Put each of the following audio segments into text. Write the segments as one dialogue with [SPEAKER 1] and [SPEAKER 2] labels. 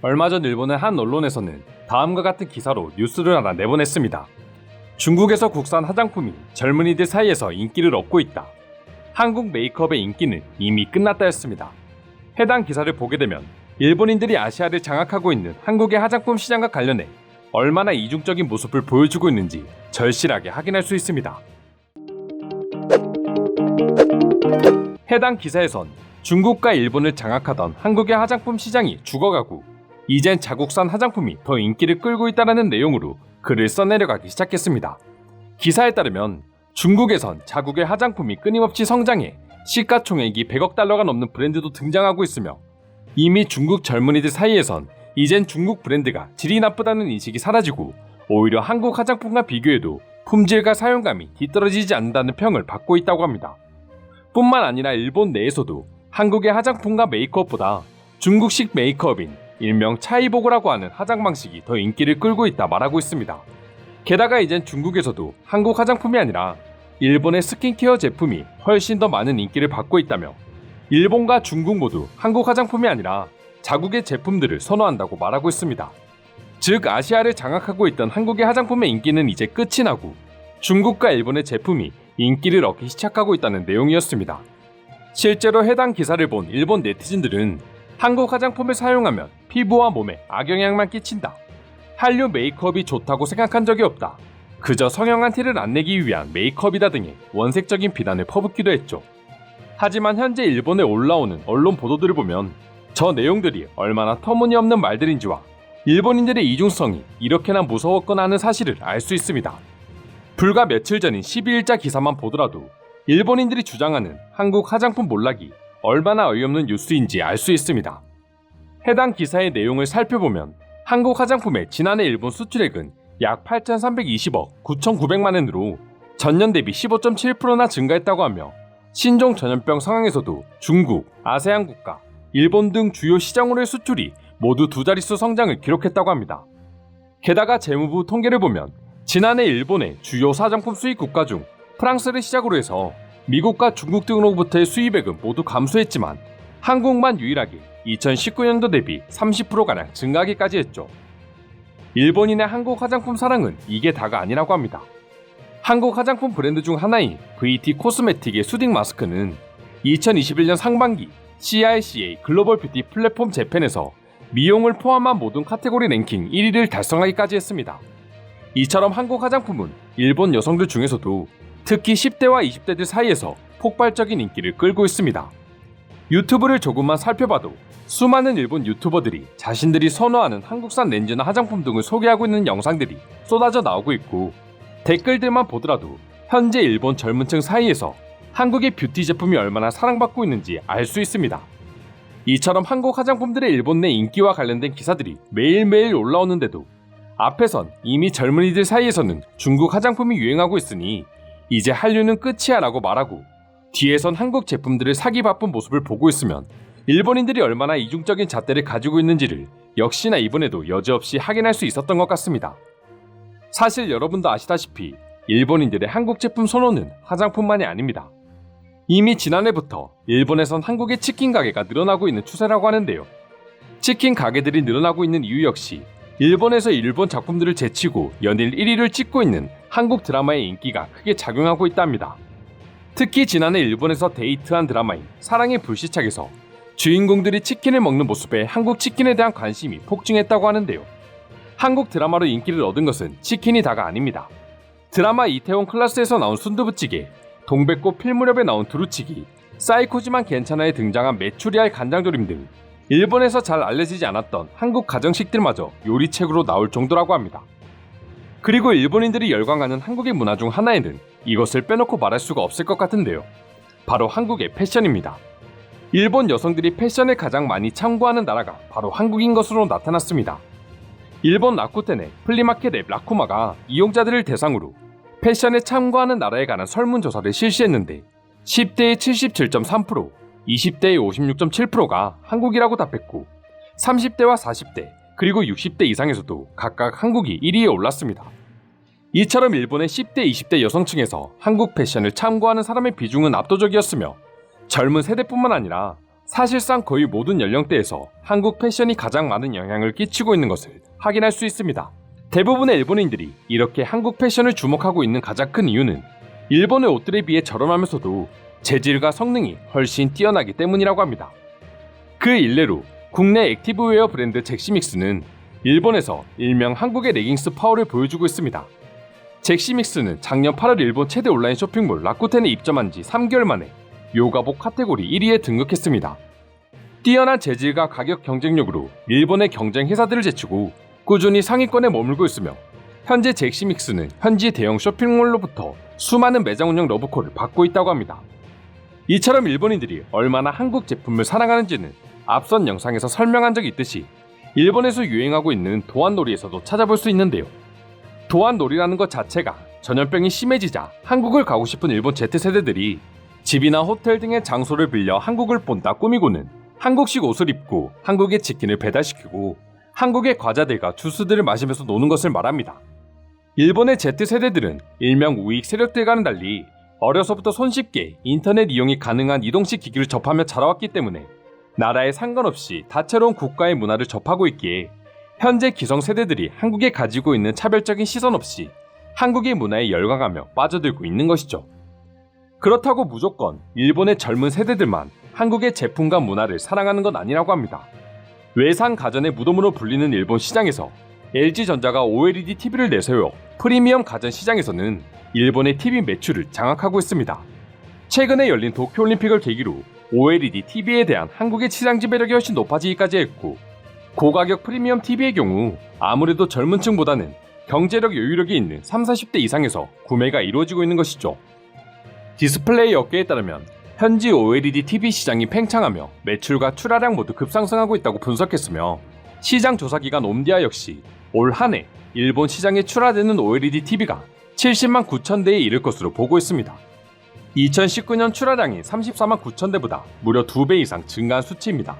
[SPEAKER 1] 얼마 전 일본의 한 언론에서는 다음과 같은 기사로 뉴스를 하나 내보냈습니다. 중국에서 국산 화장품이 젊은이들 사이에서 인기를 얻고 있다. 한국 메이크업의 인기는 이미 끝났다였습니다. 해당 기사를 보게 되면 일본인들이 아시아를 장악하고 있는 한국의 화장품 시장과 관련해 얼마나 이중적인 모습을 보여주고 있는지 절실하게 확인할 수 있습니다. 해당 기사에선 중국과 일본을 장악하던 한국의 화장품 시장이 죽어가고 이젠 자국산 화장품이 더 인기를 끌고 있다는 내용으로 글을 써내려가기 시작했습니다. 기사에 따르면 중국에선 자국의 화장품이 끊임없이 성장해 시가총액이 100억 달러가 넘는 브랜드도 등장하고 있으며 이미 중국 젊은이들 사이에선 이젠 중국 브랜드가 질이 나쁘다는 인식이 사라지고 오히려 한국 화장품과 비교해도 품질과 사용감이 뒤떨어지지 않는다는 평을 받고 있다고 합니다. 뿐만 아니라 일본 내에서도 한국의 화장품과 메이크업보다 중국식 메이크업인 일명 차이보고라고 하는 화장 방식이 더 인기를 끌고 있다 말하고 있습니다. 게다가 이젠 중국에서도 한국 화장품이 아니라 일본의 스킨케어 제품이 훨씬 더 많은 인기를 받고 있다며 일본과 중국 모두 한국 화장품이 아니라 자국의 제품들을 선호한다고 말하고 있습니다. 즉 아시아를 장악하고 있던 한국의 화장품의 인기는 이제 끝이 나고 중국과 일본의 제품이 인기를 얻기 시작하고 있다는 내용이었습니다. 실제로 해당 기사를 본 일본 네티즌들은 한국 화장품을 사용하면 피부와 몸에 악영향만 끼친다. 한류 메이크업이 좋다고 생각한 적이 없다. 그저 성형한 티를 안 내기 위한 메이크업이다 등의 원색적인 비난을 퍼붓기도 했죠. 하지만 현재 일본에 올라오는 언론 보도들을 보면 저 내용들이 얼마나 터무니없는 말들인지와 일본인들의 이중성이 이렇게나 무서웠거나 하는 사실을 알 수 있습니다. 불과 며칠 전인 12일자 기사만 보더라도 일본인들이 주장하는 한국 화장품 몰락이 얼마나 어이없는 뉴스인지 알 수 있습니다. 해당 기사의 내용을 살펴보면 한국 화장품의 지난해 일본 수출액은 약 8,320억 9,900만 원으로 전년 대비 15.7%나 증가했다고 하며 신종 전염병 상황에서도 중국, 아세안 국가, 일본 등 주요 시장으로의 수출이 모두 두 자릿수 성장을 기록했다고 합니다. 게다가 재무부 통계를 보면 지난해 일본의 주요 사장품 수입 국가 중 프랑스를 시작으로 해서 미국과 중국 등으로부터의 수입액은 모두 감소했지만 한국만 유일하게 2019년도 대비 30%가량 증가하기까지 했죠. 일본인의 한국 화장품 사랑은 이게 다가 아니라고 합니다. 한국 화장품 브랜드 중 하나인 VT 코스메틱의 수딩 마스크는 2021년 상반기 CICA 글로벌 뷰티 플랫폼 재팬에서 미용을 포함한 모든 카테고리 랭킹 1위를 달성하기까지 했습니다. 이처럼 한국 화장품은 일본 여성들 중에서도 특히 10대와 20대들 사이에서 폭발적인 인기를 끌고 있습니다. 유튜브를 조금만 살펴봐도 수많은 일본 유튜버들이 자신들이 선호하는 한국산 렌즈나 화장품 등을 소개하고 있는 영상들이 쏟아져 나오고 있고 댓글들만 보더라도 현재 일본 젊은 층 사이에서 한국의 뷰티 제품이 얼마나 사랑받고 있는지 알 수 있습니다. 이처럼 한국 화장품들의 일본 내 인기와 관련된 기사들이 매일매일 올라오는데도 앞에선 이미 젊은이들 사이에서는 중국 화장품이 유행하고 있으니 이제 한류는 끝이야 라고 말하고 뒤에선 한국 제품들을 사기 바쁜 모습을 보고 있으면 일본인들이 얼마나 이중적인 잣대를 가지고 있는지를 역시나 이번에도 여지없이 확인할 수 있었던 것 같습니다. 사실 여러분도 아시다시피 일본인들의 한국 제품 선호는 화장품만이 아닙니다. 이미 지난해부터 일본에선 한국의 치킨 가게가 늘어나고 있는 추세라고 하는데요. 치킨 가게들이 늘어나고 있는 이유 역시 일본에서 일본 작품들을 제치고 연일 1위를 찍고 있는 한국 드라마의 인기가 크게 작용하고 있답니다. 특히 지난해 일본에서 데이트한 드라마인 사랑의 불시착에서 주인공들이 치킨을 먹는 모습에 한국 치킨에 대한 관심이 폭증했다고 하는데요. 한국 드라마로 인기를 얻은 것은 치킨이 다가 아닙니다. 드라마 이태원 클라스에서 나온 순두부찌개, 동백꽃 필무렵에 나온 두루치기, 사이코지만 괜찮아에 등장한 메추리알 간장조림 등 일본에서 잘 알려지지 않았던 한국 가정식들마저 요리책으로 나올 정도라고 합니다. 그리고 일본인들이 열광하는 한국의 문화 중 하나에는 이것을 빼놓고 말할 수가 없을 것 같은데요. 바로 한국의 패션입니다. 일본 여성들이 패션을 가장 많이 참고하는 나라가 바로 한국인 것으로 나타났습니다. 일본 라쿠텐의 플리마켓 앱 라쿠마가 이용자들을 대상으로 패션에 참고하는 나라에 관한 설문조사를 실시했는데 10대의 77.3%, 20대의 56.7%가 한국이라고 답했고 30대와 40대 그리고 60대 이상에서도 각각 한국이 1위에 올랐습니다. 이처럼 일본의 10대, 20대 여성층에서 한국 패션을 참고하는 사람의 비중은 압도적이었으며 젊은 세대뿐만 아니라 사실상 거의 모든 연령대에서 한국 패션이 가장 많은 영향을 끼치고 있는 것을 확인할 수 있습니다. 대부분의 일본인들이 이렇게 한국 패션을 주목하고 있는 가장 큰 이유는 일본의 옷들에 비해 저렴하면서도 재질과 성능이 훨씬 뛰어나기 때문이라고 합니다. 그 일례로 국내 액티브웨어 브랜드 잭시믹스는 일본에서 일명 한국의 레깅스 파워를 보여주고 있습니다. 잭시믹스는 작년 8월 일본 최대 온라인 쇼핑몰 라쿠텐에 입점한 지 3개월 만에 요가복 카테고리 1위에 등극했습니다. 뛰어난 재질과 가격 경쟁력으로 일본의 경쟁 회사들을 제치고 꾸준히 상위권에 머물고 있으며 현재 잭시믹스는 현지 대형 쇼핑몰로부터 수많은 매장 운영 러브콜을 받고 있다고 합니다. 이처럼 일본인들이 얼마나 한국 제품을 사랑하는지는 앞선 영상에서 설명한 적이 있듯이 일본에서 유행하고 있는 도안놀이에서도 찾아볼 수 있는데요. 도안놀이라는 것 자체가 전염병이 심해지자 한국을 가고 싶은 일본 Z세대들이 집이나 호텔 등의 장소를 빌려 한국을 본다 꾸미고는 한국식 옷을 입고 한국의 치킨을 배달시키고 한국의 과자들과 주스들을 마시면서 노는 것을 말합니다. 일본의 Z세대들은 일명 우익 세력들과는 달리 어려서부터 손쉽게 인터넷 이용이 가능한 이동식 기기를 접하며 자라왔기 때문에 나라에 상관없이 다채로운 국가의 문화를 접하고 있기에 현재 기성 세대들이 한국에 가지고 있는 차별적인 시선 없이 한국의 문화에 열광하며 빠져들고 있는 것이죠. 그렇다고 무조건 일본의 젊은 세대들만 한국의 제품과 문화를 사랑하는 건 아니라고 합니다. 외상 가전의 무덤으로 불리는 일본 시장에서 LG전자가 OLED TV를 내세워 프리미엄 가전 시장에서는 일본의 TV 매출을 장악하고 있습니다. 최근에 열린 도쿄올림픽을 계기로 OLED TV에 대한 한국의 시장 지배력이 훨씬 높아지기까지 했고 고가격 프리미엄 TV의 경우 아무래도 젊은 층보다는 경제력 여유력이 있는 3, 40대 이상에서 구매가 이루어지고 있는 것이죠. 디스플레이 업계에 따르면 현지 OLED TV 시장이 팽창하며 매출과 출하량 모두 급상승하고 있다고 분석했으며 시장 조사 기관 옴디아 역시 올 한 해 일본 시장에 출하되는 OLED TV가 70만 9천 대에 이를 것으로 보고 있습니다. 2019년 출하량이 34만 9천 대보다 무려 2배 이상 증가한 수치입니다.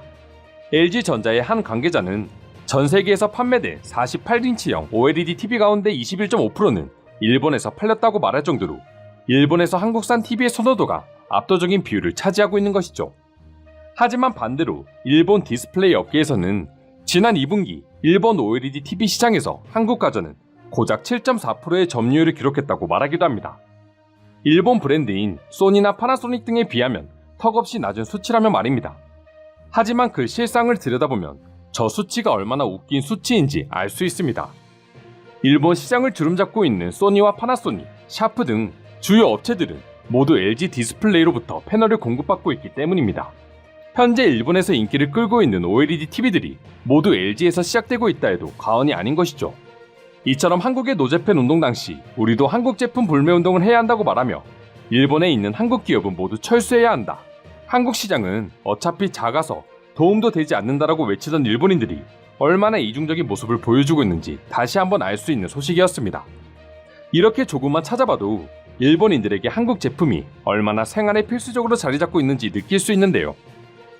[SPEAKER 1] LG전자의 한 관계자는 전 세계에서 판매된 48인치형 OLED TV 가운데 21.5%는 일본에서 팔렸다고 말할 정도로 일본에서 한국산 TV의 선호도가 압도적인 비율을 차지하고 있는 것이죠. 하지만 반대로 일본 디스플레이 업계에서는 지난 2분기 일본 OLED TV 시장에서 한국 가전은 고작 7.4%의 점유율을 기록했다고 말하기도 합니다. 일본 브랜드인 소니나 파나소닉 등에 비하면 턱없이 낮은 수치라면 말입니다. 하지만 그 실상을 들여다보면 저 수치가 얼마나 웃긴 수치인지 알 수 있습니다. 일본 시장을 주름잡고 있는 소니와 파나소닉, 샤프 등 주요 업체들은 모두 LG 디스플레이로부터 패널을 공급받고 있기 때문입니다. 현재 일본에서 인기를 끌고 있는 OLED TV들이 모두 LG에서 시작되고 있다 해도 과언이 아닌 것이죠. 이처럼 한국의 노재팬 운동 당시 우리도 한국 제품 불매 운동을 해야 한다고 말하며 일본에 있는 한국 기업은 모두 철수해야 한다. 한국 시장은 어차피 작아서 도움도 되지 않는다라고 외치던 일본인들이 얼마나 이중적인 모습을 보여주고 있는지 다시 한번 알 수 있는 소식이었습니다. 이렇게 조금만 찾아봐도 일본인들에게 한국 제품이 얼마나 생활에 필수적으로 자리 잡고 있는지 느낄 수 있는데요.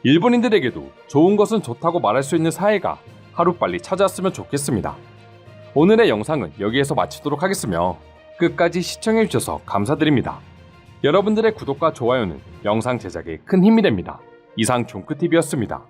[SPEAKER 1] 일본인들에게도 좋은 것은 좋다고 말할 수 있는 사회가 하루빨리 찾아왔으면 좋겠습니다. 오늘의 영상은 여기에서 마치도록 하겠으며 끝까지 시청해주셔서 감사드립니다. 여러분들의 구독과 좋아요는 영상 제작에 큰 힘이 됩니다. 이상 종크TV였습니다.